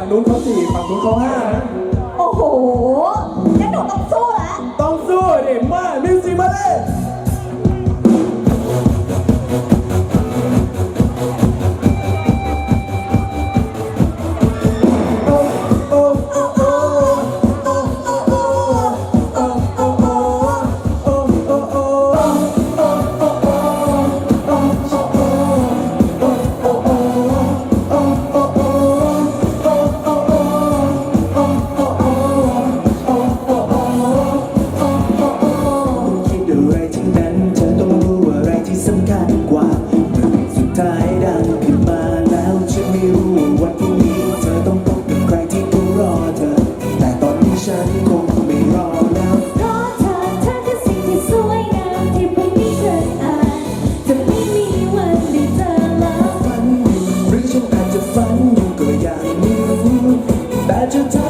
ฝั่งนู้นเขาสี่ฝั่งนู้นเขาห้านะโอ้โหงั้นหนูต้องสู้แล้วต้องสู้ดิมามิวสิกมาเลย ที่สำคัญกว่าเมื่อเพลงสุดท้ายดังขึ้นมาแล้วฉันไม่รู้ว่าวันพรุ่งนี้เธอต้องพบกับใครที่เขารอเธอ แต่ตอนนี้ฉันคงไม่รอแล้วเพราะเธอเธอคือสิ่งที่สวยงามที่ผมไม่เคยอ่านจะไม่มีวันได้เจอแล้วฝันอยู่หรือฉันอาจจะฝันอยู่ก็อยังไม่รู้แต่จะถา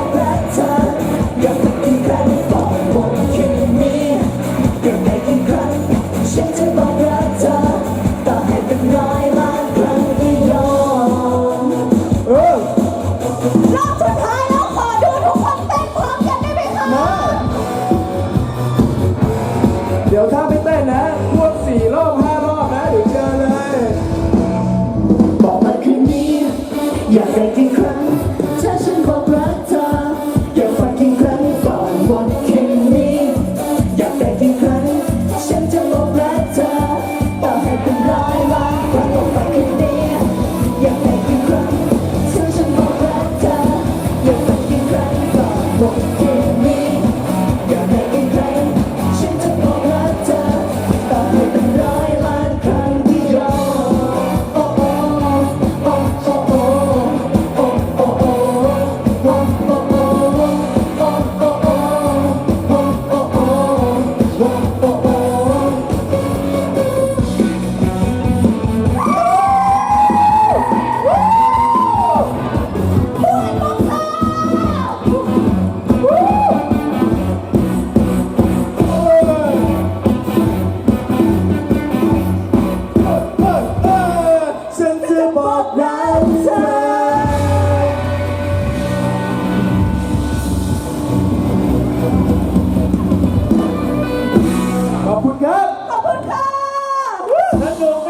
อกรักเธยักี่ครั้งบอกผมแค่นี้ยังไงกี่ครั้งฉันจะบอกเธอต่ให้เป็นร้อยล้นก็ยอมรอบสุดท้ายแล้วขอดูทุกคนเต้นพร้อมกันได้ไหมคะมาเดี๋ยวถ้าไม่เต้นนะพวกสี่รอบห้ารอบนะเดี๋ยวเจอเลย บอกมันคืนนี้อยากได้กี่ ขอบคุณครับ ขอบคุณค่ะ สนุก